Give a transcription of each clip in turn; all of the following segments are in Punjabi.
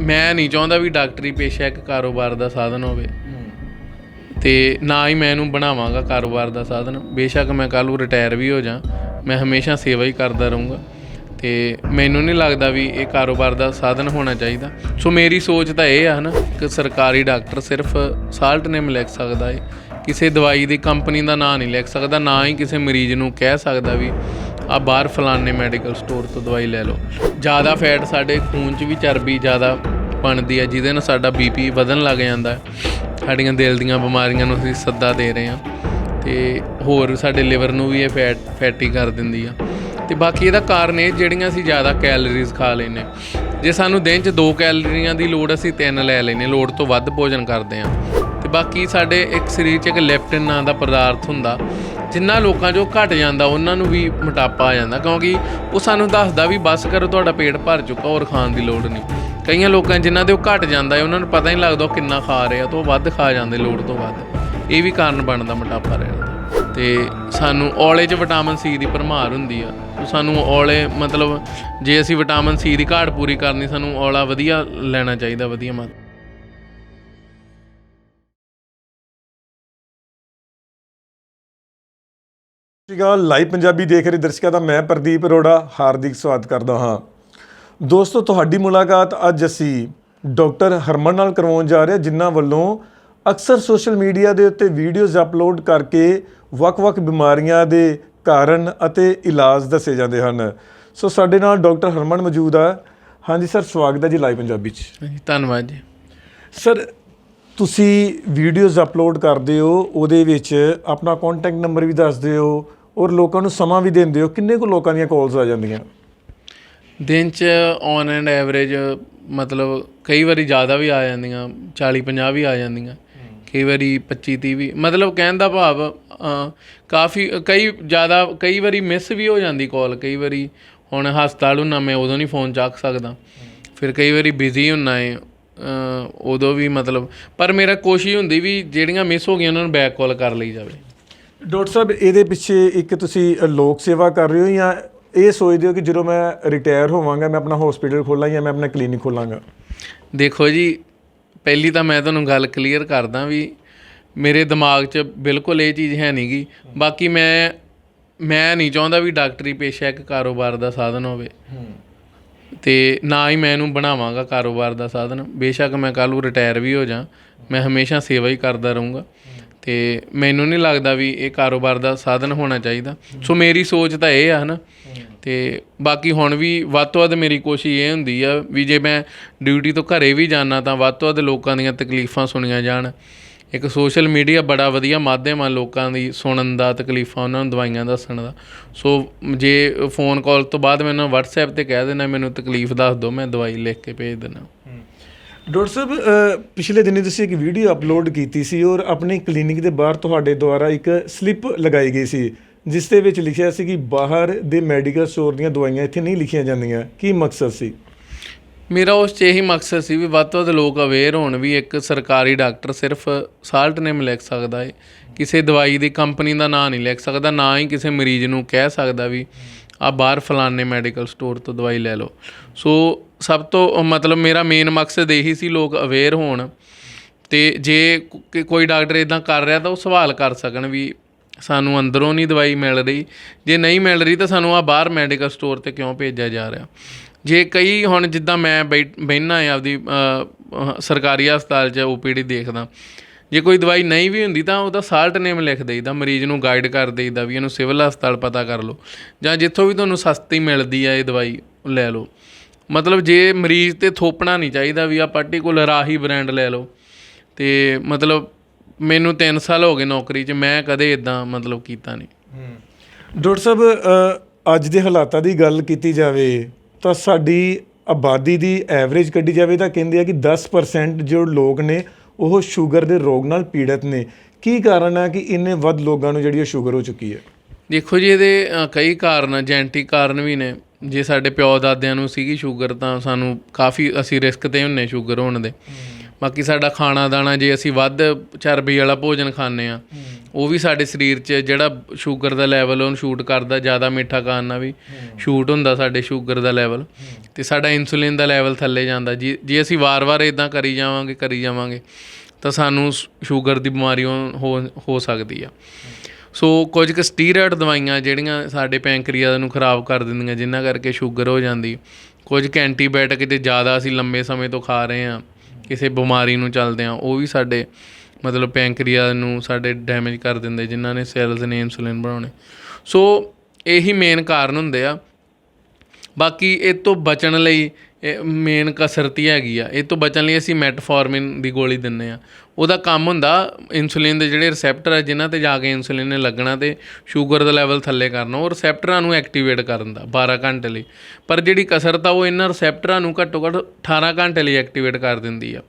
ਮੈਂ ਨਹੀਂ ਚਾਹੁੰਦਾ ਵੀ ਡਾਕਟਰੀ ਪੇਸ਼ਾ ਇੱਕ ਕਾਰੋਬਾਰ ਦਾ ਸਾਧਨ ਹੋਵੇ। ਤੇ ਨਾ ਹੀ ਮੈਂ ਇਹਨੂੰ ਬਣਾਵਾਂਗਾ ਕਾਰੋਬਾਰ ਦਾ ਸਾਧਨ। ਬੇਸ਼ੱਕ ਮੈਂ ਕੱਲ੍ਹ ਨੂੰ ਰਿਟਾਇਰ ਵੀ ਹੋ ਜਾ। ਮੈਂ ਹਮੇਸ਼ਾ ਸੇਵਾ ਹੀ ਕਰਦਾ ਰਹੂੰਗਾ। ਤੇ ਮੈਨੂੰ ਨਹੀਂ ਲੱਗਦਾ ਵੀ ਇਹ ਕਾਰੋਬਾਰ ਦਾ ਸਾਧਨ ਹੋਣਾ ਚਾਹੀਦਾ। ਸੋ ਮੇਰੀ ਸੋਚ ਤਾਂ ਇਹ ਆ ਨਾ ਕਿ ਸਰਕਾਰੀ ਡਾਕਟਰ ਸਿਰਫ ਸਾਲਟ ਨੇਮ ਲਿਖ ਸਕਦਾ ਏ। ਕਿਸੇ ਦਵਾਈ ਦੀ ਕੰਪਨੀ ਦਾ ਨਾਂ ਨਹੀਂ ਲਿਖ ਸਕਦਾ, ਨਾ ਹੀ ਕਿਸੇ ਮਰੀਜ਼ ਨੂੰ ਕਹਿ ਸਕਦਾ ਵੀ ਆ ਬਾਹਰ ਫਲਾਣੇ ਮੈਡੀਕਲ ਸਟੋਰ ਤੋਂ ਦਵਾਈ ਲੈ ਲਓ। ਜ਼ਿਆਦਾ ਫੈਟ ਸਾਡੇ ਖੂਨ 'ਚ ਵੀ ਚਰਬੀ ਜ਼ਿਆਦਾ ਬਣਦੀ ਹੈ, ਜਿਹਦੇ ਨਾਲ ਸਾਡਾ ਬੀਪੀ ਵਧਣ ਲੱਗ ਜਾਂਦਾ ਹੈ। ਸਾਡੀਆਂ ਦਿਲ ਦੀਆਂ ਬਿਮਾਰੀਆਂ ਨੂੰ ਅਸੀਂ ਸੱਦਾ ਦੇ ਰਹੇ ਹਾਂ। ਤੇ ਹੋਰ ਸਾਡੇ ਲਿਵਰ ਨੂੰ ਵੀ ਇਹ ਫੈਟ, ਫੈਟੀ ਕਰ ਦਿੰਦੀ ਆ। ਤੇ ਬਾਕੀ ਇਹਦਾ ਕਾਰਨ ਇਹ ਜਿਹੜੀਆਂ ਅਸੀਂ ਜ਼ਿਆਦਾ ਕੈਲਰੀਜ਼ ਖਾ ਲੈਨੇ ਜੇ ਸਾਨੂੰ ਦਿਨ 'ਚ 2 ਕੈਲਰੀਆਂ ਦੀ ਲੋੜ ਅਸੀਂ 3 ਲੈ ਲੈਨੇ ਲੋੜ ਤੋਂ ਵੱਧ ਭੋਜਨ ਕਰਦੇ ਆ ਤੇ ਬਾਕੀ ਸਾਡੇ ਇੱਕ ਸਰੀਰ 'ਚ ਇੱਕ ਲੈਪਟਿਨ ਨਾਂ ਦਾ ਪਦਾਰਥ ਹੁੰਦਾ ਜਿੰਨਾ ਲੋਕਾਂ 'ਚੋਂ ਘਟ ਜਾਂਦਾ, ਉਹਨਾਂ ਨੂੰ ਵੀ ਮੋਟਾਪਾ ਆ ਜਾਂਦਾ, ਕਿਉਂਕਿ ਉਹ ਸਾਨੂੰ ਦੱਸਦਾ ਵੀ ਬਸ ਕਰੋ, ਤੁਹਾਡਾ ਪੇਟ ਭਰ ਚੁੱਕਾ, ਹੋਰ ਖਾਣ ਦੀ ਲੋੜ ਨਹੀਂ। ਕਈਆਂ ਲੋਕਾਂ ਜਿਨ੍ਹਾਂ ਦੇ ਉਹ ਘਟ ਜਾਂਦਾ ਹੈ ਉਹਨਾਂ ਨੂੰ ਪਤਾ ਹੀ ਨਹੀਂ ਲੱਗਦਾ ਉਹ ਕਿੰਨਾ ਖਾ ਰਹੇ ਆ, ਤਾਂ ਉਹ ਵੱਧ ਖਾ ਜਾਂਦੇ ਲੋੜ ਤੋਂ ਵੱਧ। ਇਹ ਵੀ ਕਾਰਨ ਬਣਦਾ ਮੋਟਾਪਾ ਰਹਿਣ ਦਾ। ਤੇ ਸਾਨੂੰ ਔਲੇ 'ਚ ਵਿਟਾਮਿਨ ਸੀ ਦੀ ਭਰਮਾਰ ਹੁੰਦੀ ਆ। ਤਾਂ ਸਾਨੂੰ ਔਲੇ, ਮਤਲਬ ਜੇ ਅਸੀਂ ਵਿਟਾਮਿਨ ਸੀ ਦੀ ਘਾਟ ਪੂਰੀ ਕਰਨੀ, ਸਾਨੂੰ ਔਲਾ ਵਧੀਆ ਲੈਣਾ ਚਾਹੀਦਾ, ਵਧੀਆ ਮਤ ਸਤਿ ਸ਼੍ਰੀ ਅਕਾਲ ਲਾਈਵ ਪੰਜਾਬੀ ਦੇਖ ਰਹੇ ਦਰਸ਼ਕਾਂ ਦਾ ਮੈਂ ਪ੍ਰਦੀਪ ਅਰੋੜਾ ਹਾਰਦਿਕ ਸਵਾਗਤ ਕਰਦਾ ਹਾਂ। ਦੋਸਤੋ ਤੁਹਾਡੀ ਮੁਲਾਕਾਤ ਅੱਜ ਅਸੀਂ ਡਾਕਟਰ ਹਰਮਨ ਨਾਲ ਕਰਵਾਉਣ ਜਾ ਰਹੇ ਜਿਨ੍ਹਾਂ ਵੱਲੋਂ ਅਕਸਰ ਸੋਸ਼ਲ ਮੀਡੀਆ ਦੇ ਉੱਤੇ ਵੀਡੀਓਜ਼ ਅਪਲੋਡ ਕਰਕੇ ਵੱਖ-ਵੱਖ ਬਿਮਾਰੀਆਂ ਦੇ ਕਾਰਨ ਅਤੇ ਇਲਾਜ ਦੱਸੇ ਜਾਂਦੇ ਹਨ। ਸੋ ਸਾਡੇ ਨਾਲ ਡਾਕਟਰ ਹਰਮਨ ਮੌਜੂਦ ਆ। ਹਾਂਜੀ ਸਰ ਸਵਾਗਤ ਹੈ ਜੀ ਲਾਈਵ ਪੰਜਾਬੀ 'ਚ। ਧੰਨਵਾਦ ਜੀ। ਸਰ ਤੁਸੀਂ ਵੀਡੀਓਜ਼ ਅਪਲੋਡ ਕਰਦੇ ਹੋ ਉਹਦੇ ਵਿੱਚ ਆਪਣਾ ਕੰਟੈਕਟ ਨੰਬਰ ਵੀ ਦੱਸਦੇ ਹੋ ਔਰ ਲੋਕਾਂ ਨੂੰ ਸਮਾਂ ਵੀ ਦਿੰਦੇ ਹੋ ਕਿੰਨੇ ਕੁ ਲੋਕਾਂ ਦੀਆਂ ਕਾਲਸ ਆ ਜਾਂਦੀਆਂ? ਦਿਨ 'ਚ ਔਨ ਐਂਡ ਐਵਰੇਜ ਮਤਲਬ ਕਈ ਵਾਰੀ ਜ਼ਿਆਦਾ ਵੀ ਆ ਜਾਂਦੀਆਂ 40 50 ਵੀ ਆ ਜਾਂਦੀਆਂ ਕਈ ਵਾਰੀ 25 30 ਵੀ। ਮਤਲਬ ਕਹਿਣ ਦਾ ਭਾਵ ਅ, ਕਾਫੀ ਕਈ ਜ਼ਿਆਦਾ ਕਈ ਵਾਰੀ ਮਿਸ ਵੀ ਹੋ ਜਾਂਦੀ ਕਾਲ ਕਈ ਵਾਰੀ ਹੁਣ ਹਸਪਤਾਲ ਹੁੰਨਾ ਮੈਂ ਉਦੋਂ ਨਹੀਂ ਫੋਨ ਚੱਕ ਸਕਦਾ। ਫਿਰ ਕਈ ਵਾਰੀ ਬਿਜ਼ੀ ਹੁੰਨਾ ਏ ਉਦੋਂ ਵੀ ਮਤਲਬ ਪਰ ਮੇਰਾ ਕੋਸ਼ਿਸ਼ ਹੁੰਦੀ ਵੀ ਜਿਹੜੀਆਂ ਮਿਸ ਹੋ ਗਈਆਂ ਉਹਨਾਂ ਨੂੰ ਬੈਕ ਕਾਲ ਕਰ ਲਈ ਜਾਵੇ। ਡਾਕਟਰ ਸਾਹਿਬ ਇਹਦੇ ਪਿੱਛੇ ਇੱਕ ਤੁਸੀਂ ਲੋਕ ਸੇਵਾ ਕਰ ਰਹੇ ਹੋ ਜਾਂ ਇਹ ਸੋਚਦੇ ਹੋ ਕਿ ਜਦੋਂ ਮੈਂ ਰਿਟਾਇਰ ਹੋਵਾਂਗਾ ਮੈਂ ਆਪਣਾ ਹਸਪੀਟਲ ਖੋਲਾਂ ਜਾਂ ਮੈਂ ਆਪਣਾ ਕਲੀਨਿਕ ਖੋਲਾਂਗਾ? ਦੇਖੋ ਜੀ ਪਹਿਲੀ ਤਾਂ ਮੈਂ ਤੁਹਾਨੂੰ ਗੱਲ ਕਲੀਅਰ ਕਰਦਾ ਵੀ ਮੇਰੇ ਦਿਮਾਗ 'ਚ ਬਿਲਕੁਲ ਇਹ ਚੀਜ਼ ਹੈ ਨਹੀਂਗੀ ਬਾਕੀ ਮੈਂ ਮੈਂ ਨਹੀਂ ਚਾਹੁੰਦਾ ਵੀ ਡਾਕਟਰੀ ਪੇਸ਼ਾ ਇੱਕ ਕਾਰੋਬਾਰ ਦਾ ਸਾਧਨ ਹੋਵੇ। ਤੇ ਨਾ ਹੀ ਮੈਂ ਇਹਨੂੰ ਬਣਾਵਾਂਗਾ ਕਾਰੋਬਾਰ ਦਾ ਸਾਧਨ। ਬੇਸ਼ੱਕ ਮੈਂ ਕੱਲ੍ਹ ਨੂੰ ਰਿਟਾਇਰ ਵੀ ਹੋ ਜਾ ਮੈਂ ਹਮੇਸ਼ਾ ਸੇਵਾ ਹੀ ਕਰਦਾ ਰਹੂੰਗਾ। ਤੇ ਮੈਨੂੰ ਨਹੀਂ ਲੱਗਦਾ ਵੀ ਇਹ ਕਾਰੋਬਾਰ ਦਾ ਸਾਧਨ ਹੋਣਾ ਚਾਹੀਦਾ। ਸੋ ਮੇਰੀ ਸੋਚ ਤਾਂ ਇਹ ਆ, ਹਨਾ। ਤੇ ਬਾਕੀ ਹੁਣ ਵੀ ਵੱਧ ਤੋਂ ਵੱਧ ਮੇਰੀ ਕੋਸ਼ਿਸ਼ ਇਹ ਹੁੰਦੀ ਆ ਵੀ ਜੇ ਮੈਂ ਡਿਊਟੀ ਤੋਂ ਘਰੇ ਵੀ ਜਾਣਾ ਤਾਂ ਵੱਧ ਤੋਂ ਵੱਧ ਲੋਕਾਂ ਦੀਆਂ ਤਕਲੀਫਾਂ ਸੁਣੀਆਂ ਜਾਣ। ਇੱਕ ਸੋਸ਼ਲ ਮੀਡੀਆ ਬੜਾ ਵਧੀਆ ਮਾਧਿਅਮ ਆ ਲੋਕਾਂ ਦੀ ਸੁਣਨ ਦਾ, ਤਕਲੀਫਾਂ ਉਹਨਾਂ ਨੂੰ ਦਵਾਈਆਂ ਦੱਸਣ ਦਾ। ਸੋ ਜੇ ਫੋਨ ਕਾਲ ਤੋਂ ਬਾਅਦ ਮੈਨੂੰ WhatsApp ਤੇ ਕਹਿ ਦੇਣਾ ਮੈਨੂੰ ਤਕਲੀਫ ਦੱਸ ਦਿਓ, ਮੈਂ ਦਵਾਈ ਲਿਖ ਕੇ ਭੇਜ ਦੇਣਾ ਡਾਕਟਰ ਸਾਹਿਬ ਪਿਛਲੇ ਦਿਨੀ ਤੁਸੀਂ ਇੱਕ ਵੀਡੀਓ ਅਪਲੋਡ ਕੀਤੀ ਸੀ ਔਰ ਆਪਣੀ ਕਲੀਨਿਕ ਦੇ ਬਾਹਰ ਤੁਹਾਡੇ ਦੁਆਰਾ ਇੱਕ ਸਲਿੱਪ ਲਗਾਈ ਗਈ ਸੀ, ਜਿਸ ਦੇ ਵਿੱਚ ਲਿਖਿਆ ਸੀ ਕਿ ਬਾਹਰ ਦੇ ਮੈਡੀਕਲ ਸਟੋਰ ਦੀਆਂ ਦਵਾਈਆਂ ਇੱਥੇ ਨਹੀਂ ਲਿਖੀਆਂ ਜਾਂਦੀਆਂ। ਕੀ ਮਕਸਦ ਸੀ? ਮੇਰਾ ਉਸ 'ਚ ਇਹੀ ਮਕਸਦ ਸੀ ਵੀ ਵੱਧ ਤੋਂ ਵੱਧ ਲੋਕ ਅਵੇਅਰ ਹੋਣ ਵੀ ਇੱਕ ਸਰਕਾਰੀ ਡਾਕਟਰ ਸਿਰਫ ਸਾਲਟ ਨੇਮ ਲਿਖ ਸਕਦਾ ਏ। ਕਿਸੇ ਦਵਾਈ ਦੀ ਕੰਪਨੀ ਦਾ ਨਾਂ ਨਹੀਂ ਲਿਖ ਸਕਦਾ, ਨਾ ਹੀ ਕਿਸੇ ਮਰੀਜ਼ ਨੂੰ ਕਹਿ ਸਕਦਾ ਵੀ ਆ ਬਾਹਰ ਫਲਾਣੇ ਮੈਡੀਕਲ ਸਟੋਰ ਤੋਂ ਦਵਾਈ ਲੈ ਲਓ। ਸੋ ਸਭ ਤੋਂ ਮਤਲਬ ਮੇਰਾ ਮੇਨ ਮਕਸਦ ਇਹੀ ਸੀ ਲੋਕ ਅਵੇਅਰ ਹੋਣ ਤੇ ਜੇ ਕੋਈ ਡਾਕਟਰ ਇਦਾਂ ਕਰ ਰਿਹਾ ਤਾਂ ਉਹ ਸਵਾਲ ਕਰ ਸਕਣ ਵੀ ਸਾਨੂੰ ਅੰਦਰੋਂ ਨਹੀਂ ਦਵਾਈ ਮਿਲ ਰਹੀ। ਜੇ ਨਹੀਂ ਮਿਲ ਰਹੀ ਤਾਂ ਸਾਨੂੰ ਆ ਬਾਹਰ ਮੈਡੀਕਲ ਸਟੋਰ ਤੇ ਕਿਉਂ ਭੇਜਿਆ ਜਾ ਰਿਹਾ? ਜੇ ਕਈ ਹੁਣ ਜਿੱਦਾਂ ਮੈਂ ਬੈਠਣਾ ਹੈ ਆਪਦੀ ਸਰਕਾਰੀ ਹਸਪਤਾਲ 'ਚ ਓਪੀਡੀ ਦੇਖਦਾ। ਜੇ ਕੋਈ ਦਵਾਈ ਨਹੀਂ ਵੀ ਹੁੰਦੀ ਤਾਂ ਉਹਦਾ ਸਾਲਟ ਨੇਮ ਲਿਖ ਦੇਈਦਾ, ਮਰੀਜ਼ ਨੂੰ ਗਾਈਡ ਕਰ ਦੇਈਦਾ ਵੀ ਇਹਨੂੰ ਸਿਵਲ ਹਸਪਤਾਲ ਪਤਾ ਕਰ ਲਓ। ਜਾਂ ਜਿੱਥੋਂ ਵੀ ਤੁਹਾਨੂੰ ਸਸਤੀ ਮਿਲਦੀ ਆ ਇਹ ਦਵਾਈ, ਲੈ ਲਓ। ਮਤਲਬ ਜੇ ਮਰੀਜ਼ ਤੇ ਥੋਪਣਾ ਨਹੀਂ ਚਾਹੀਦਾ ਵੀ ਆ ਪਾਰਟਿਕੂਲਰ ਆਹੀ ਬ੍ਰਾਂਡ ਲੈ ਲਓ। ਤੇ ਮਤਲਬ ਮੈਨੂੰ 3 ਸਾਲ ਹੋ ਗਏ ਨੌਕਰੀ 'ਚ, ਮੈਂ ਕਦੇ ਇਦਾਂ ਮਤਲਬ ਕੀਤਾ ਨਹੀਂ। ਡਾਕਟਰ ਸਾਹਿਬ ਅੱਜ ਦੇ ਹਾਲਾਤਾਂ ਦੀ ਗੱਲ ਕੀਤੀ ਜਾਵੇ ਤਾਂ ਸਾਡੀ ਆਬਾਦੀ ਦੀ ਐਵਰੇਜ ਕੱਢੀ ਜਾਵੇ ਤਾਂ ਕਹਿੰਦੇ ਆ ਕਿ 10% ਜੋ ਲੋਕ ਨੇ ਉਹ ਸ਼ੂਗਰ ਦੇ ਰੋਗ ਨਾਲ ਪੀੜਤ ਨੇ। ਕੀ ਕਾਰਨ ਹੈ ਕਿ ਇੰਨੇ ਵੱਧ ਲੋਕਾਂ ਨੂੰ ਜਿਹੜੀ ਇਹ ਸ਼ੂਗਰ ਹੋ ਚੁੱਕੀ ਹੈ? ਦੇਖੋ ਜੀ ਇਹਦੇ ਕਈ ਕਾਰਨ ਜੈਨੇਟਿਕ ਕਾਰਨ ਵੀ ਨੇ। ਜੇ ਸਾਡੇ ਪਿਓ ਦਾਦਿਆਂ ਨੂੰ ਸੀਗੀ ਸ਼ੂਗਰ ਤਾਂ ਸਾਨੂੰ ਕਾਫੀ ਅਸੀਂ ਰਿਸਕ ਤੇ ਹੁੰਨੇ ਸ਼ੂਗਰ ਹੋਣ ਦੇ। ਬਾਕੀ ਸਾਡਾ ਖਾਣਾ ਦਾਣਾ ਜੇ ਅਸੀਂ ਵੱਧ ਚਰਬੀ ਵਾਲਾ ਭੋਜਨ ਖਾਂਦੇ ਆ ਉਹ ਵੀ ਸਾਡੇ ਸਰੀਰ 'ਚ ਜਿਹੜਾ ਸ਼ੂਗਰ ਦਾ ਲੈਵਲ ਉਹਨੂੰ ਸ਼ੂਟ ਕਰਦਾ ਜ਼ਿਆਦਾ ਮਿੱਠਾ ਖਾਣ ਨਾਲ ਵੀ ਸ਼ੂਟ ਹੁੰਦਾ ਸਾਡੇ ਸ਼ੂਗਰ ਦਾ ਲੈਵਲ ਤੇ ਸਾਡਾ ਇਨਸੂਲਿਨ ਦਾ ਲੈਵਲ ਥੱਲੇ ਜਾਂਦਾ। ਜੇ ਅਸੀਂ ਵਾਰ-ਵਾਰ ਇਦਾਂ ਕਰੀ ਜਾਵਾਂਗੇ ਕਰੀ ਜਾਵਾਂਗੇ ਤਾਂ ਸਾਨੂੰ ਸ਼ੂਗਰ ਦੀ ਬਿਮਾਰੀ ਹੋ ਸਕਦੀ ਆ। ਸੋ ਕੁਝ ਕੁ ਸਟੀਰੋਇਡ ਦਵਾਈਆਂ ਜਿਹੜੀਆਂ ਸਾਡੇ ਪੈਂਕਰੀਆ ਨੂੰ ਖਰਾਬ ਕਰ ਦਿੰਦੀਆਂ ਜਿਨ੍ਹਾਂ ਕਰਕੇ ਸ਼ੂਗਰ ਹੋ ਜਾਂਦੀ। ਕੁਝ ਕੁ ਐਂਟੀਬਾਇਓਟਿਕ ਜੇ ਜ਼ਿਆਦਾ ਅਸੀਂ ਲੰਬੇ ਸਮੇਂ ਤੋਂ ਖਾ ਰਹੇ ਹਾਂ ਕਿਸੇ ਬਿਮਾਰੀ ਨੂੰ ਚੱਲਦੇ ਆ, ਉਹ ਵੀ ਸਾਡੇ ਮਤਲਬ ਪੈਂਕਰੀਆ ਨੂੰ ਸਾਡੇ ਡੈਮੇਜ ਕਰ ਦਿੰਦੇ, ਜਿਨ੍ਹਾਂ ਨੇ ਸੈਲਸ ਨੇ ਇਨਸੂਲਿਨ ਬਣਾਉਣੇ। ਸੋ ਇਹੀ ਮੇਨ ਕਾਰਨ ਹੁੰਦੇ ਆ। ਬਾਕੀ ਇਹ ਤੋਂ ਬਚਣ ਲਈ ਮੇਨ ਕਸਰਤ ਹੀ ਹੈਗੀ ਆ। ਇਹ ਤੋਂ ਬਚਣ ਲਈ ਅਸੀਂ ਮੈਟਫੋਰਮਿਨ ਦੀ ਗੋਲੀ ਦਿੰਨੇ ਆ। ਉਹਦਾ ਕੰਮ ਹੁੰਦਾ ਇਨਸੂਲਿਨ ਦੇ ਜਿਹੜੇ ਰਿਸੈਪਟਰ ਆ, ਜਿਨ੍ਹਾਂ ਤੇ ਜਾ ਕੇ ਇਨਸੂਲਿਨ ਨੇ ਲੱਗਣਾ ਤੇ ਸ਼ੂਗਰ ਦਾ ਲੈਵਲ ਥੱਲੇ ਕਰਨਾ, ਉਹ ਰਿਸੈਪਟਰਾਂ ਨੂੰ ਐਕਟੀਵੇਟ ਕਰਨ ਦਾ 12 ਘੰਟੇ ਲਈ। ਪਰ ਜਿਹੜੀ ਕਸਰਤ ਆ ਉਹ ਇਹਨਾਂ ਰਿਸੈਪਟਰਾਂ ਨੂੰ ਘੱਟੋ ਘੱਟ 18 ਘੰਟੇ ਲਈ ਐਕਟੀਵੇਟ ਕਰ ਦਿੰਦੀ ਆ।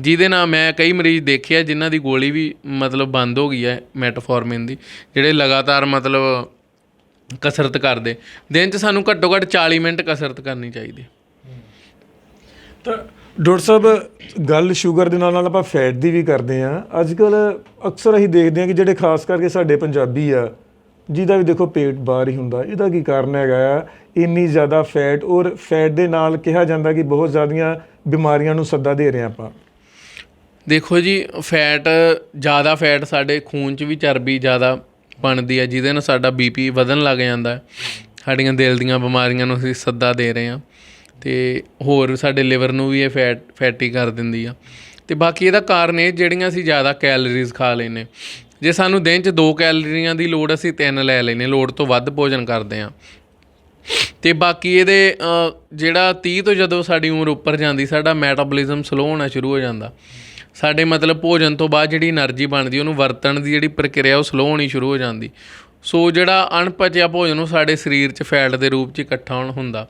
ਜਿਹਦੇ ਨਾਲ ਮੈਂ ਕਈ ਮਰੀਜ਼ ਦੇਖੇ ਆ ਜਿਨ੍ਹਾਂ ਦੀ ਗੋਲੀ ਵੀ ਮਤਲਬ ਬੰਦ ਹੋ ਗਈ ਹੈ ਮੈਟਫੋਰਮਿਨ ਦੀ, ਜਿਹੜੇ ਲਗਾਤਾਰ ਮਤਲਬ ਕਸਰਤ ਕਰਦੇ। ਦਿਨ 'ਚ ਸਾਨੂੰ ਘੱਟੋ ਘੱਟ 40 ਮਿੰਟ ਕਸਰਤ ਕਰਨੀ ਚਾਹੀਦੀ। ਤਾਂ ਡਾਕਟਰ ਸਾਹਿਬ, ਗੱਲ ਸ਼ੂਗਰ ਦੇ ਨਾਲ ਨਾਲ ਆਪਾਂ ਫੈਟ ਦੀ ਵੀ ਕਰਦੇ ਆ ਅੱਜ ਕੱਲ ਅਕਸਰ ਅਸੀਂ ਦੇਖਦੇ ਆ ਕਿ ਜਿਹੜੇ ਖਾਸ ਕਰਕੇ ਸਾਡੇ ਪੰਜਾਬੀ ਆ, ਜਿਹਦਾ ਵੀ ਦੇਖੋ ਪੇਟ ਬਾਹਰ ਹੀ ਹੁੰਦਾ, ਇਹਦਾ ਕੀ ਕਾਰਨ ਹੈਗਾ ਆ? ਇੰਨੀ ਜ਼ਿਆਦਾ ਫੈਟ ਔਰ ਫੈਟ ਦੇ ਨਾਲ ਕਿਹਾ ਜਾਂਦਾ ਕਿ ਬਹੁਤ ਜ਼ਿਆਦੀਆਂ ਬਿਮਾਰੀਆਂ ਨੂੰ ਸੱਦਾ ਦੇ ਰਹੇ ਆ ਆਪਾਂ। ਦੇਖੋ ਜੀ, ਫੈਟ, ਜ਼ਿਆਦਾ ਫੈਟ ਸਾਡੇ ਖੂਨ 'ਚ ਵੀ ਚਰਬੀ ਜ਼ਿਆਦਾ ਬਣਦੀ ਹੈ ਜਿਹਦੇ ਨਾਲ ਸਾਡਾ ਬੀਪੀ ਵਧਣ ਲੱਗ ਜਾਂਦਾ। ਹੈ ਸਾਡੀਆਂ ਦਿਲ ਦੀਆਂ ਬਿਮਾਰੀਆਂ ਨੂੰ ਅਸੀਂ ਸੱਦਾ ਦੇ ਰਹੇ ਹਾਂ। ਤੇ ਹੋਰ ਸਾਡੇ ਲਿਵਰ ਨੂੰ ਵੀ ਇਹ ਫੈਟ ਫੈਟੀ ਕਰ ਦਿੰਦੀ ਆ। ਤੇ ਬਾਕੀ ਇਹਦਾ ਕਾਰਨ ਇਹ, ਜਿਹੜੀਆਂ ਅਸੀਂ ਜ਼ਿਆਦਾ ਕੈਲਰੀਜ਼ ਖਾ ਲੈਨੇ ਜੇ ਸਾਨੂੰ ਦਿਨ 'ਚ 2 ਕੈਲਰੀਆਂ ਦੀ ਲੋੜ, ਅਸੀਂ ਤਿੰਨ ਲੈ ਲੈਨੇ ਲੋੜ ਤੋਂ ਵੱਧ ਭੋਜਨ ਕਰਦੇ ਆ ਤੇ ਬਾਕੀ ਇਹਦੇ ਜਿਹੜਾ 30 ਤੋਂ ਜਦੋਂ ਸਾਡੀ ਉਮਰ ਉੱਪਰ ਜਾਂਦੀ, ਸਾਡਾ ਮੈਟਾਬੋਲਿਜ਼ਮ ਸਲੋ ਹੋਣਾ ਸ਼ੁਰੂ ਹੋ ਜਾਂਦਾ। ਸਾਡੇ ਮਤਲਬ ਭੋਜਨ ਤੋਂ ਬਾਅਦ ਜਿਹੜੀ એનર્ਜੀ ਬਣਦੀ, ਉਹਨੂੰ ਵਰਤਣ ਦੀ ਜਿਹੜੀ ਪ੍ਰਕਿਰਿਆ, ਉਹ ਸਲੋ ਹੋਣੀ ਸ਼ੁਰੂ ਹੋ ਜਾਂਦੀ। ਸੋ ਜਿਹੜਾ ਅਣਪਚਿਆ ਭੋਜਨ, ਉਹ ਸਾਡੇ ਸਰੀਰ 'ਚ ਫੈਟ ਦੇ ਰੂਪ 'ਚ ਇਕੱਠਾ ਹੋਣ ਹੁੰਦਾ।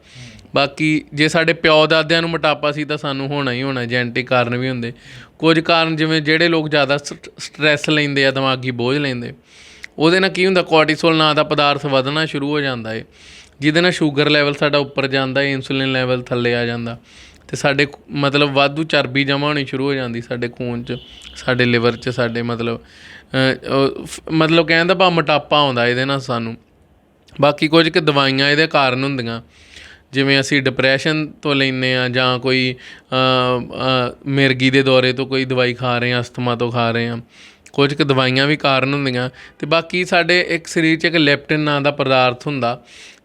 ਬਾਕੀ ਜੇ ਸਾਡੇ ਪਿਓ ਦਾਦਿਆਂ ਨੂੰ ਮੋਟਾਪਾ ਸੀ ਤਾਂ ਸਾਨੂੰ ਹੋਣਾ ਹੀ ਹੋਣਾ ਜੈਨੇਟਿਕ ਕਾਰਨ ਵੀ ਹੁੰਦੇ। ਕੁਝ ਕਾਰਨ ਜਿਵੇਂ ਜਿਹੜੇ ਲੋਕ ਜ਼ਿਆਦਾ ਸਟ੍ਰੈਸ ਲੈਂਦੇ ਆ, ਦਿਮਾਗੀ ਬੋਝ ਲੈਂਦੇ, ਉਹਦੇ ਨਾਲ ਕੀ ਹੁੰਦਾ ਕੋਰਟੀਸੋਲ ਨਾਂ ਦਾ ਪਦਾਰਥ ਵਧਣਾ ਸ਼ੁਰੂ ਹੋ ਜਾਂਦਾ ਏ। ਜਿਹਦੇ ਨਾਲ ਸ਼ੂਗਰ ਲੈਵਲ ਸਾਡਾ ਉੱਪਰ ਜਾਂਦਾ ਏ ਇਨਸੂਲਿਨ ਲੈਵਲ ਥੱਲੇ ਆ ਜਾਂਦਾ, ਤੇ ਸਾਡੇ ਮਤਲਬ ਵਾਧੂ ਚਰਬੀ ਜਮ੍ਹਾਂ ਹੋਣੀ ਸ਼ੁਰੂ ਹੋ ਜਾਂਦੀ ਸਾਡੇ ਖੂਨ 'ਚ, ਸਾਡੇ ਲਿਵਰ 'ਚ, ਸਾਡੇ ਮਤਲਬ ਮਤਲਬ ਕਹਿੰਦਾ ਦਾ ਮੋਟਾਪਾ ਆਉਂਦਾ ਇਹਦੇ ਨਾਲ ਸਾਨੂੰ। ਬਾਕੀ ਕੁਝ ਕੁ ਦਵਾਈਆਂ ਇਹਦੇ ਕਾਰਨ ਹੁੰਦੀਆਂ। ਜਿਵੇਂ ਅਸੀਂ ਡਿਪਰੈਸ਼ਨ ਤੋਂ ਲੈਂਦੇ ਆ ਜਾਂ ਕੋਈ ਮਿਰਗੀ ਦੇ ਦੌਰੇ ਤੋਂ ਕੋਈ ਦਵਾਈ ਖਾ ਰਹੇ ਆ ਅਸਥਮਾ ਤੋਂ ਖਾ ਰਹੇ ਆ ਕੁਝ ਕੁ ਦਵਾਈਆਂ ਵੀ ਕਾਰਨ ਹੁੰਦੀਆਂ। ਤੇ ਬਾਕੀ ਸਾਡੇ ਇੱਕ ਸਰੀਰ 'ਚ ਇੱਕ ਲੈਪਟਿਨ ਨਾਂ ਦਾ ਪਦਾਰਥ ਹੁੰਦਾ,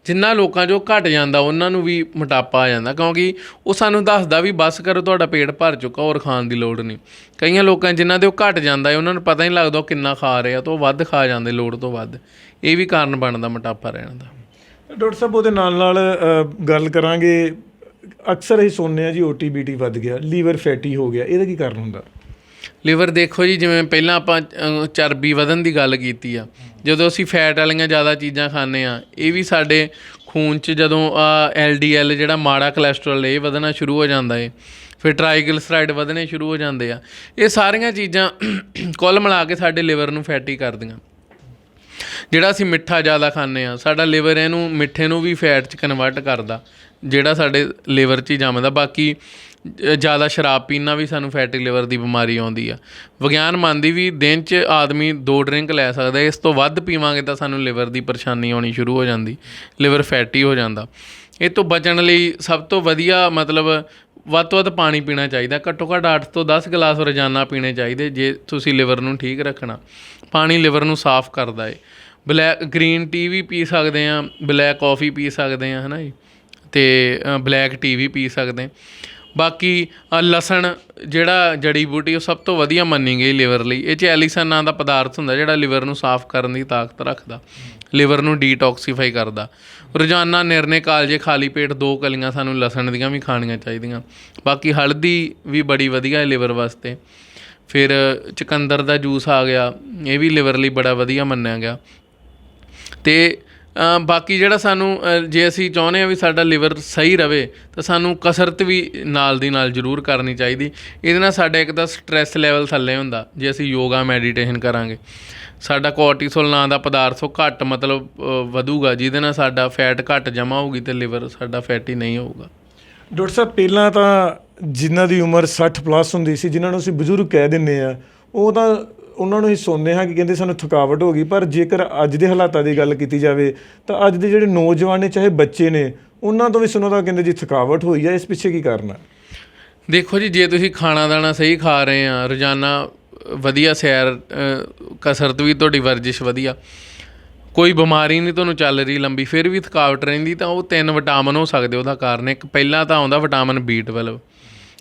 ਜਿੰਨਾ ਲੋਕਾਂ 'ਚੋਂ ਘਟ ਜਾਂਦਾ, ਉਹਨਾਂ ਨੂੰ ਵੀ ਮੋਟਾਪਾ ਆ ਜਾਂਦਾ, ਕਿਉਂਕਿ ਉਹ ਸਾਨੂੰ ਦੱਸਦਾ ਵੀ ਬਸ ਕਰੋ, ਤੁਹਾਡਾ ਪੇਟ ਭਰ ਚੁੱਕਾ, ਹੋਰ ਖਾਣ ਦੀ ਲੋੜ ਨਹੀਂ। ਕਈਆਂ ਲੋਕਾਂ ਜਿਨ੍ਹਾਂ ਦੇ ਉਹ ਘਟ ਜਾਂਦਾ ਹੈ ਉਹਨਾਂ ਨੂੰ ਪਤਾ ਹੀ ਨਹੀਂ ਲੱਗਦਾ ਉਹ ਕਿੰਨਾ ਖਾ ਰਹੇ ਆ ਤਾਂ ਉਹ ਵੱਧ ਖਾ ਜਾਂਦੇ ਲੋੜ ਤੋਂ ਵੱਧ। ਇਹ ਵੀ ਕਾਰਨ ਬਣਦਾ ਮੋਟਾਪਾ ਰਹਿਣ ਦਾ। ਡਾਕਟਰ ਸਾਹਿਬ, ਉਹਦੇ ਨਾਲ ਨਾਲ ਗੱਲ ਕਰਾਂਗੇ, ਅਕਸਰ ਅਸੀਂ ਸੁਣਨੇ ਆ ਜੀ ਓਟੀਬੀਟੀ ਵੱਧ ਗਿਆ, ਲੀਵਰ ਫੈਟੀ ਹੋ ਗਿਆ, ਇਹਦਾ ਕੀ ਕਾਰਨ ਹੁੰਦਾ? ਲੀਵਰ ਦੇਖੋ ਜੀ, ਜਿਵੇਂ ਪਹਿਲਾਂ ਆਪਾਂ ਚਰਬੀ ਵਧਣ ਦੀ ਗੱਲ ਕੀਤੀ ਆ, ਜਦੋਂ ਅਸੀਂ ਫੈਟ ਵਾਲੀਆਂ ਜ਼ਿਆਦਾ ਚੀਜ਼ਾਂ ਖਾਂਦੇ ਆ ਇਹ ਵੀ ਸਾਡੇ ਖੂਨ 'ਚ ਜਦੋਂ ਐਲਡੀਐਲ ਜਿਹੜਾ ਮਾੜਾ ਕੋਲੇਸਟ੍ਰੋਲ ਇਹ ਵਧਣਾ ਸ਼ੁਰੂ ਹੋ ਜਾਂਦਾ ਏ, ਫਿਰ ਟ੍ਰਾਈਗਲਿਸਰਾਈਡ ਵਧਣੇ ਸ਼ੁਰੂ ਹੋ ਜਾਂਦੇ ਆ, ਇਹ ਸਾਰੀਆਂ ਚੀਜ਼ਾਂ ਕੁੱਲ ਮਿਲਾ ਕੇ ਸਾਡੇ ਲੀਵਰ ਨੂੰ ਫੈਟੀ ਕਰਦੀਆਂ। ਜਿਹੜਾ ਅਸੀਂ ਮਿੱਠਾ ਜ਼ਿਆਦਾ ਖਾਂਦੇ ਆ ਸਾਡਾ ਲਿਵਰ ਇਹਨੂੰ ਮਿੱਠੇ ਨੂੰ ਵੀ ਫੈਟ 'ਚ ਕਨਵਰਟ ਕਰਦਾ, ਜਿਹੜਾ ਸਾਡੇ ਲਿਵਰ 'ਚ ਹੀ ਜੰਮਦਾ। ਬਾਕੀ ਜ਼ਿਆਦਾ ਸ਼ਰਾਬ ਪੀਣ ਨਾਲ ਵੀ ਸਾਨੂੰ ਫੈਟੀ ਲਿਵਰ ਦੀ ਬਿਮਾਰੀ ਆਉਂਦੀ ਆ। ਵਿਗਿਆਨ ਮੰਨਦੀ ਵੀ ਦਿਨ 'ਚ ਆਦਮੀ ਦੋ ਡਰਿੰਕ ਲੈ ਸਕਦਾ, ਇਸ ਤੋਂ ਵੱਧ ਪੀਵਾਂਗੇ ਤਾਂ ਸਾਨੂੰ ਲਿਵਰ ਦੀ ਪਰੇਸ਼ਾਨੀ ਆਉਣੀ ਸ਼ੁਰੂ ਹੋ ਜਾਂਦੀ ਲਿਵਰ ਫੈਟੀ ਹੋ ਜਾਂਦਾ। ਇਹ ਤੋਂ ਬਚਣ ਲਈ ਸਭ ਤੋਂ ਵਧੀਆ ਮਤਲਬ ਵੱਧ ਤੋਂ ਵੱਧ ਪਾਣੀ ਪੀਣਾ ਚਾਹੀਦਾ। ਘੱਟੋ ਘੱਟ 8 ਤੋਂ 10 ਗਲਾਸ ਰੋਜ਼ਾਨਾ ਪੀਣੇ ਚਾਹੀਦੇ ਜੇ ਤੁਸੀਂ ਲਿਵਰ ਨੂੰ ਠੀਕ ਰੱਖਣਾ। ਪਾਣੀ ਲਿਵਰ ਨੂੰ ਸਾਫ਼ ਕਰਦਾ ਏ। ਬਲੈਕ, ਗ੍ਰੀਨ ਟੀ ਵੀ ਪੀ ਸਕਦੇ ਆ ਬਲੈਕ ਕਾਫੀ ਪੀ ਸਕਦੇ ਆ ਹਨਾ ਜੀ? ਤੇ ਬਲੈਕ ਟੀ ਵੀ ਪੀ ਸਕਦੇ ਬਾਕੀ ਲਸਣ ਜਿਹੜਾ ਜੜੀ ਬੂਟੀ ਉਹ ਸਭ ਤੋਂ ਵਧੀਆ ਮੰਨੀ ਗਈ ਲਿਵਰ ਲਈ। ਇਹ ਚ ਐਲੀਸਨ ਨਾਂ ਦਾ ਪਦਾਰਥ ਹੁੰਦਾ ਜਿਹੜਾ ਲਿਵਰ ਨੂੰ ਸਾਫ਼ ਕਰਨ ਦੀ ਤਾਕਤ ਰੱਖਦਾ। ਲਿਵਰ ਨੂੰ ਡੀਟੌਕਸੀਫਾਈ ਕਰਦਾ। ਰੋਜ਼ਾਨਾ ਨਿਰਨੇ ਕਾਲਜੇ ਖਾਲੀ ਪੇਟ ਦੋ ਕਲੀਆਂ ਸਾਨੂੰ ਲਸਣ ਦੀਆਂ ਵੀ ਖਾਣੀਆਂ ਚਾਹੀਦੀਆਂ। ਬਾਕੀ ਹਲਦੀ ਵੀ ਬੜੀ ਵਧੀਆ ਹੈ ਲਿਵਰ ਵਾਸਤੇ। ਫਿਰ ਚਕੰਦਰ ਦਾ ਜੂਸ ਆ ਗਿਆ, ਇਹ ਵੀ ਲਿਵਰ ਲਈ ਬੜਾ ਵਧੀਆ ਮੰਨਿਆ ਗਿਆ। ਤੇ ਬਾਕੀ ਜਿਹੜਾ ਸਾਨੂੰ ਜੇ ਅਸੀਂ ਚਾਹੁੰਦੇ ਆ ਵੀ ਸਾਡਾ ਲਿਵਰ ਸਹੀ ਰਵੇ, ਤਾਂ ਸਾਨੂੰ ਕਸਰਤ ਵੀ ਨਾਲ ਦੀ ਨਾਲ ਜ਼ਰੂਰ ਕਰਨੀ ਚਾਹੀਦੀ। ਇਹਦੇ ਨਾਲ ਸਾਡਾ ਇੱਕ ਤਾਂ ਸਟ੍ਰੈਸ ਲੈਵਲ ਥੱਲੇ ਹੁੰਦਾ, ਜੇ ਅਸੀਂ ਯੋਗਾ, ਮੈਡੀਟੇਸ਼ਨ ਕਰਾਂਗੇ। ਸਾਡਾ ਕੋਰਟੀਸੋਲ ਨਾਂ ਦਾ ਪਦਾਰਥ ਉਹ ਘੱਟ ਮਤਲਬ ਵਧੂਗਾ ਜਿਹਦੇ ਨਾਲ ਸਾਡਾ ਫੈਟ ਘੱਟ ਜਮ੍ਹਾਂ ਹੋਊਗੀ ਤੇ ਲਿਵਰ ਸਾਡਾ ਫੈਟੀ ਨਹੀਂ ਹੋਊਗਾ। ਡਾਕਟਰ ਸਾਹਿਬ ਪਹਿਲਾਂ ਤਾਂ ਜਿਨ੍ਹਾਂ ਦੀ ਉਮਰ 60 ਪਲੱਸ ਹੁੰਦੀ ਸੀ ਜਿਨ੍ਹਾਂ ਨੂੰ ਅਸੀਂ ਬਜ਼ੁਰਗ ਕਹਿ ਦਿੰਨੇ ਆ ਉਹ ਤਾਂ ਉਹਨਾਂ ਨੂੰ ਹੀ ਸੁਣਦੇ ਹਾਂ ਕਿ ਕਹਿੰਦੇ ਸਾਨੂੰ ਥਕਾਵਟ ਹੋ ਗਈ ਪਰ ਜੇਕਰ ਅੱਜ ਦੇ ਹਾਲਾਤਾਂ ਦੀ ਗੱਲ ਕੀਤੀ ਜਾਵੇ ਤਾਂ ਅੱਜ ਦੇ ਜਿਹੜੇ ਨੌਜਵਾਨ ਨੇ ਚਾਹੇ ਬੱਚੇ ਨੇ ਉਹਨਾਂ ਤੋਂ ਵੀ ਸੁਣੋ ਤਾਂ ਕਹਿੰਦੇ ਜੀ ਥਕਾਵਟ ਹੋਈ ਆ ਇਸ ਪਿੱਛੇ ਕੀ ਕਾਰਨ ਦੇਖੋ ਜੀ ਜੇ ਤੁਸੀਂ ਖਾਣਾ ਦਾਣਾ ਸਹੀ ਖਾ ਰਹੇ ਆ ਰੋਜ਼ਾਨਾ ਵਧੀਆ ਸੈਰ ਕਸਰਤ ਵੀ ਤੁਹਾਡੀ ਵਰਜਿਸ਼ ਵਧੀਆ। ਕੋਈ ਬਿਮਾਰੀ ਨਹੀਂ ਤੁਹਾਨੂੰ ਚੱਲ ਰਹੀ ਲੰਬੀ, ਫਿਰ ਵੀ ਥਕਾਵਟ ਰਹਿੰਦੀ ਤਾਂ ਉਹ ਤਿੰਨ ਵਿਟਾਮਿਨ ਹੋ ਸਕਦੇ ਉਹਦਾ ਕਾਰਨ। ਇੱਕ ਪਹਿਲਾ ਤਾਂ ਆਉਂਦਾ ਵਿਟਾਮਿਨ B12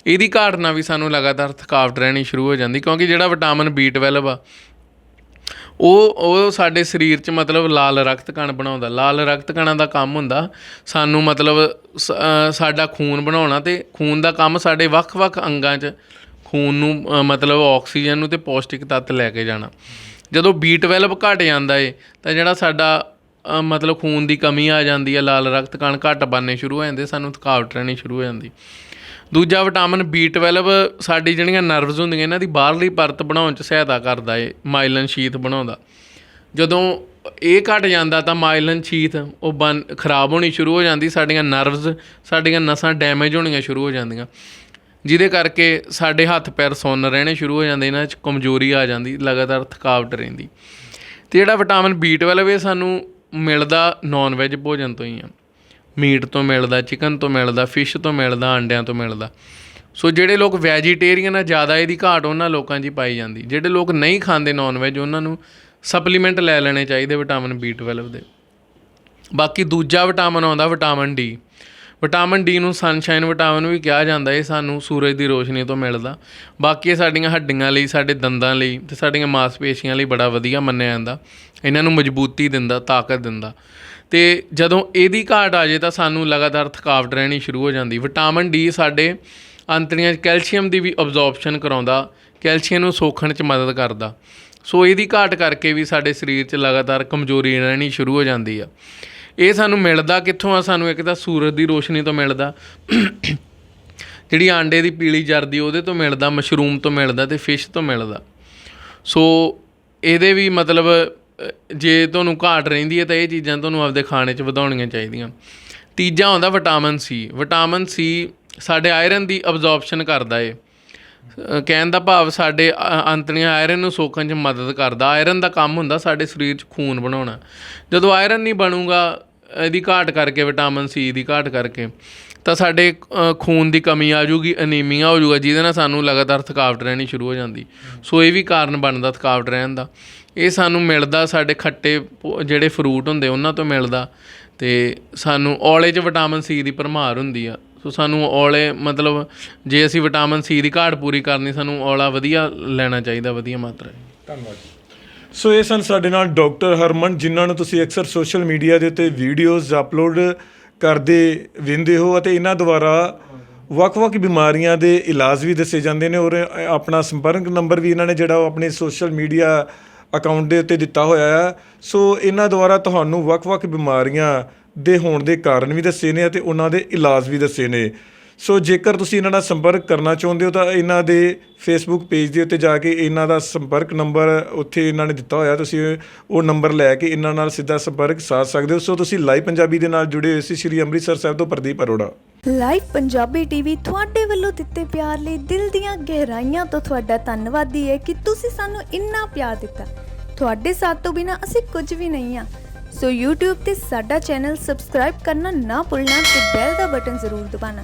ਇਹਦੀ ਘਾਟ ਨਾਲ ਵੀ ਸਾਨੂੰ ਲਗਾਤਾਰ ਥਕਾਵਟ ਰਹਿਣੀ ਸ਼ੁਰੂ ਹੋ ਜਾਂਦੀ, ਕਿਉਂਕਿ ਜਿਹੜਾ ਵਿਟਾਮਿਨ B12 ਆ, ਉਹ ਉਹ ਸਾਡੇ ਸਰੀਰ 'ਚ ਮਤਲਬ ਲਾਲ ਰਕਤ ਕਣ ਬਣਾਉਂਦਾ। ਲਾਲ ਰਕਤ ਕਣਾਂ ਦਾ ਕੰਮ ਹੁੰਦਾ, ਸਾਨੂੰ ਮਤਲਬ ਸ- ਸਾਡਾ ਖੂਨ ਬਣਾਉਣਾ ਤੇ ਖੂਨ ਦਾ ਕੰਮ ਸਾਡੇ ਵੱਖ-ਵੱਖ ਅੰਗਾਂ 'ਚ ਖੂਨ ਨੂੰ ਮਤਲਬ ਆਕਸੀਜਨ ਨੂੰ ਤੇ ਪੌਸ਼ਟਿਕ ਤੱਤ ਲੈ ਕੇ ਜਾਣਾ। ਜਦੋਂ B12 ਘੱਟ ਜਾਂਦਾ ਏ, ਤਾਂ ਜਿਹੜਾ ਸਾਡਾ ਮਤਲਬ ਖੂਨ ਦੀ ਕਮੀ ਆ ਜਾਂਦੀ ਹੈ ਲਾਲ ਰਕਤ ਕਣ ਘੱਟ ਬਣਨੇ ਸ਼ੁਰੂ ਹੋ ਜਾਂਦੇ, ਸਾਨੂੰ ਥਕਾਵਟ ਰਹਿਣੀ ਸ਼ੁਰੂ ਹੋ ਜਾਂਦੀ। ਦੂਜਾ ਵਿਟਾਮਿਨ B12 ਸਾਡੀ ਜਿਹੜੀਆਂ ਨਰਵਸ ਹੁੰਦੀਆਂ, ਇਹਨਾਂ ਦੀ ਬਾਹਰਲੀ ਪਰਤ ਬਣਾਉਣ 'ਚ ਸਹਾਇਤਾ ਕਰਦਾ ਏ ਮਾਈਲਨ ਸ਼ੀਥ ਬਣਾਉਂਦਾ। ਜਦੋਂ ਇਹ ਘਟ ਜਾਂਦਾ, ਤਾਂ ਮਾਈਲਨ ਸ਼ੀਥ ਉਹ ਬਨ ਖਰਾਬ ਹੋਣੀ ਸ਼ੁਰੂ ਹੋ ਜਾਂਦੀ, ਸਾਡੀਆਂ ਨਰਵਸ, ਸਾਡੀਆਂ ਨਸਾਂ ਡੈਮੇਜ ਹੋਣੀਆਂ ਸ਼ੁਰੂ ਹੋ ਜਾਂਦੀਆਂ। ਜਿਹਦੇ ਕਰਕੇ ਸਾਡੇ ਹੱਥ ਪੈਰ ਸੁੰਨ ਰਹਿਣੇ ਸ਼ੁਰੂ ਹੋ ਜਾਂਦੇ, ਇਹਨਾਂ 'ਚ ਕਮਜ਼ੋਰੀ ਆ ਜਾਂਦੀ, ਲਗਾਤਾਰ ਥਕਾਵਟ ਰਹਿੰਦੀ। ਤੇ ਜਿਹੜਾ ਵਿਟਾਮਿਨ B12 ਇਹ ਸਾਨੂੰ ਮਿਲਦਾ ਨਾਨ ਵੈਜ ਭੋਜਨ ਤੋਂ ਹੀ ਆ। ਮੀਟ ਤੋਂ ਮਿਲਦਾ, ਚਿਕਨ ਤੋਂ ਮਿਲਦਾ, ਫਿਸ਼ ਤੋਂ ਮਿਲਦਾ ਅੰਡਿਆਂ ਤੋਂ ਮਿਲਦਾ। ਸੋ ਜਿਹੜੇ ਲੋਕ ਵੈਜੀਟੇਰੀਅਨ ਆ, ਜ਼ਿਆਦਾ ਇਹਦੀ ਘਾਟ ਉਹਨਾਂ ਲੋਕਾਂ 'ਚ ਹੀ ਪਾਈ ਜਾਂਦੀ। ਜਿਹੜੇ ਲੋਕ ਨਹੀਂ ਖਾਂਦੇ ਨਾਨ ਵੈਜ ਉਹਨਾਂ ਨੂੰ ਸਪਲੀਮੈਂਟ ਲੈ ਲੈਣੇ ਚਾਹੀਦੇ ਵਿਟਾਮਿਨ B12 ਦੇ। ਬਾਕੀ ਦੂਜਾ ਵਿਟਾਮਿਨ ਆਉਂਦਾ, ਵਿਟਾਮਿਨ ਡੀ। ਵਿਟਾਮਿਨ ਡੀ ਨੂੰ ਸਨਸ਼ਾਈਨ ਵਿਟਾਮਿਨ ਵੀ ਕਿਹਾ ਜਾਂਦਾ ਇਹ ਸਾਨੂੰ ਸੂਰਜ ਦੀ ਰੋਸ਼ਨੀ ਤੋਂ ਮਿਲਦਾ। ਬਾਕੀ ਇਹ ਸਾਡੀਆਂ ਹੱਡੀਆਂ ਲਈ, ਸਾਡੇ ਦੰਦਾਂ ਲਈ ਤੇ ਸਾਡੀਆਂ ਮਾਸਪੇਸ਼ੀਆਂ ਲਈ ਬੜਾ ਵਧੀਆ ਮੰਨਿਆ ਜਾਂਦਾ। ਇਹਨਾਂ ਨੂੰ ਮਜ਼ਬੂਤੀ ਦਿੰਦਾ, ਤਾਕਤ ਦਿੰਦਾ। ਤੇ ਜਦੋਂ ਇਹਦੀ ਘਾਟ ਆ ਜੇ ਤਾਂ ਸਾਨੂੰ ਲਗਾਤਾਰ ਥਕਾਵਟ ਰਹਿਣੀ ਸ਼ੁਰੂ ਹੋ ਜਾਂਦੀ। ਵਿਟਾਮਿਨ ਡੀ ਸਾਡੇ ਅੰਤੜੀਆਂ 'ਚ ਕੈਲਸ਼ੀਅਮ ਦੀ ਵੀ ਅਬਜ਼ੌਰਪਸ਼ਨ ਕਰਾਉਂਦਾ, ਕੈਲਸ਼ੀਅਮ ਨੂੰ ਸੋਖਣ 'ਚ ਮਦਦ ਕਰਦਾ। ਸੋ ਇਹਦੀ ਘਾਟ ਕਰਕੇ ਵੀ ਸਾਡੇ ਸਰੀਰ 'ਚ ਲਗਾਤਾਰ ਕਮਜ਼ੋਰੀ ਰਹਿਣੀ ਸ਼ੁਰੂ ਹੋ ਜਾਂਦੀ ਆ। ਇਹ ਸਾਨੂੰ ਮਿਲਦਾ ਕਿੱਥੋਂ ਆ? ਸਾਨੂੰ ਇੱਕ ਤਾਂ ਸੂਰਜ ਦੀ ਰੋਸ਼ਨੀ ਤੋਂ ਮਿਲਦਾ। ਜਿਹੜੀ ਆਂਡੇ ਦੀ ਪੀਲੀ ਜਰਦੀ ਉਹਦੇ ਤੋਂ ਮਿਲਦਾ, ਮਸ਼ਰੂਮ ਤੋਂ ਮਿਲਦਾ ਤੇ ਫਿਸ਼ ਤੋਂ ਮਿਲਦਾ। ਸੋ ਇਹਦੇ ਵੀ ਮਤਲਬ ਜੇ ਤੁਹਾਨੂੰ ਘਾਟ ਰਹਿੰਦੀ ਹੈ ਤਾਂ ਇਹ ਚੀਜ਼ਾਂ ਤੁਹਾਨੂੰ ਆਪਦੇ ਖਾਣੇ 'ਚ ਵਧਾਉਣੀਆਂ ਚਾਹੀਦੀਆਂ। ਤੀਜਾ ਆਉਂਦਾ ਵਿਟਾਮਿਨ ਸੀ। ਵਿਟਾਮਿਨ ਸੀ ਸਾਡੇ ਆਇਰਨ ਦੀ ਅਬਜ਼ੌਰਪਸ਼ਨ ਕਰਦਾ ਏ। ਕਹਿਣ ਦਾ ਭਾਵ ਸਾਡੇ ਅ- ਅੰਤੜੀਆਂ ਆਇਰਨ ਨੂੰ ਸੋਖਣ 'ਚ ਮਦਦ ਕਰਦਾ। ਆਇਰਨ ਦਾ ਕੰਮ ਹੁੰਦਾ ਸਾਡੇ ਸਰੀਰ 'ਚ ਖੂਨ ਬਣਾਉਣਾ। ਜਦੋਂ ਆਇਰਨ ਨਹੀਂ ਬਣੂਗਾ ਇਹਦੀ ਘਾਟ ਕਰਕੇ, ਵਿਟਾਮਿਨ ਸੀ ਦੀ ਘਾਟ ਕਰਕੇ, ਤਾਂ ਸਾਡੇ ਖੂਨ ਦੀ ਕਮੀ ਆ ਜੂਗੀ ਅਨੀਮੀਆ ਹੋ ਜਾਊਗਾ, ਜਿਹਦੇ ਨਾਲ ਸਾਨੂੰ ਲਗਾਤਾਰ ਥਕਾਵਟ ਰਹਿਣੀ ਸ਼ੁਰੂ ਹੋ ਜਾਂਦੀ। ਸੋ ਇਹ ਵੀ ਕਾਰਨ ਬਣਦਾ ਥਕਾਵਟ ਰਹਿਣ ਦਾ। ਇਹ ਸਾਨੂੰ ਮਿਲਦਾ ਸਾਡੇ ਖੱਟੇ ਪ- ਜਿਹੜੇ ਫਰੂਟ ਹੁੰਦੇ, ਉਹਨਾਂ ਤੋਂ ਮਿਲਦਾ। ਤੇ ਸਾਨੂੰ ਔਲੇ 'ਚ ਵਿਟਾਮਿਨ ਸੀ ਦੀ ਭਰਮਾਰ ਹੁੰਦੀ ਆ। ਸੋ ਸਾਨੂੰ ਔਲੇ, ਮਤਲਬ ਜੇ ਅਸੀਂ ਵਿਟਾਮਿਨ ਸੀ ਦੀ ਘਾਟ ਪੂਰੀ ਕਰਨੀ, ਸਾਨੂੰ ਔਲਾ ਵਧੀਆ ਲੈਣਾ ਚਾਹੀਦਾ, ਵਧੀਆ ਮਾਤਰਾ। 'ਚ ਧੰਨਵਾਦ ਸੋ ਇਹ ਸਨ ਸਾਡੇ ਨਾਲ ਡਾਕਟਰ ਹਰਮਨ, ਜਿਨ੍ਹਾਂ ਨੂੰ ਤੁਸੀਂ ਅਕਸਰ ਸੋਸ਼ਲ ਮੀਡੀਆ ਦੇ ਉੱਤੇ ਵੀਡੀਓਜ਼ ਅਪਲੋਡ ਕਰਦੇ ਵਿੰਦੇ ਹੋ ਅਤੇ ਇਹਨਾਂ ਦੁਆਰਾ ਵੱਖ-ਵੱਖ ਬਿਮਾਰੀਆਂ ਦੇ ਇਲਾਜ ਵੀ ਦੱਸੇ ਜਾਂਦੇ ਨੇ ਔਰ ਆਪਣਾ ਸੰਪਰਕ ਨੰਬਰ ਵੀ ਇਹਨਾਂ ਨੇ ਜਿਹੜਾ ਉਹ ਆਪਣੇ ਸੋਸ਼ਲ ਮੀਡੀਆ ਅਕਾਊਂਟ ਦੇ ਉੱਤੇ ਦਿੱਤਾ ਹੋਇਆ ਹੈ ਸੋ ਇਹਨਾਂ ਦੁਆਰਾ ਤੁਹਾਨੂੰ ਵੱਖ-ਵੱਖ ਬਿਮਾਰੀਆਂ ਦੇ ਹੋਣ ਦੇ ਕਾਰਨ ਵੀ ਦੱਸੇ ਨੇ ਅਤੇ ਉਹਨਾਂ ਦੇ ਇਲਾਜ ਵੀ ਦੱਸੇ ਨੇ। ਸੋ ਜੇਕਰ ਤੁਸੀਂ ਇਹਨਾਂ ਨਾਲ ਸੰਪਰਕ ਕਰਨਾ ਚਾਹੁੰਦੇ ਹੋ ਤਾਂ ਇਹਨਾਂ ਦੇ ਫੇਸਬੁੱਕ ਪੇਜ ਦੇ ਉੱਤੇ ਜਾ ਕੇ ਇਹਨਾਂ ਦਾ ਸੰਪਰਕ ਨੰਬਰ ਉੱਥੇ ਇਹਨਾਂ ਨੇ ਦਿੱਤਾ ਹੋਇਆ। ਤੁਸੀਂ ਉਹ ਨੰਬਰ ਲੈ ਕੇ ਇਹਨਾਂ ਨਾਲ ਸਿੱਧਾ ਸੰਪਰਕ ਸਾਧ ਸਕਦੇ ਹੋ। ਸੋ ਤੁਸੀਂ ਲਾਈਵ ਪੰਜਾਬੀ ਦੇ ਨਾਲ ਜੁੜੇ ਹੋਏ ਸੀ ਸ਼੍ਰੀ ਅੰਮ੍ਰਿਤਸਰ ਸਾਹਿਬ ਤੋਂ ਪ੍ਰਦੀਪ ਅਰੋੜਾ। ਲਾਈਵ ਪੰਜਾਬੀ ਟੀਵੀ ਤੁਹਾਡੇ ਵੱਲੋਂ ਦਿੱਤੇ ਪਿਆਰ ਲਈ ਦਿਲ ਦੀਆਂ ਗਹਿਰਾਈਆਂ ਤੋਂ ਤੁਹਾਡਾ ਧੰਨਵਾਦੀ ਹੈ ਕਿ ਤੁਸੀਂ ਸਾਨੂੰ ਇੰਨਾ ਪਿਆਰ ਦਿੱਤਾ। ਤੁਹਾਡੇ ਸਾਥ ਤੋਂ ਬਿਨਾ ਅਸੀਂ ਕੁਝ ਵੀ ਨਹੀਂ ਆ ਸੋ YouTube ਤੇ ਸਾਡਾ ਚੈਨਲ ਸਬਸਕ੍ਰਾਈਬ ਕਰਨਾ ਨਾ ਭੁੱਲਣਾ ਤੇ ਬੈਲ ਦਾ ਬਟਨ ਜ਼ਰੂਰ ਦਬਾਉਣਾ।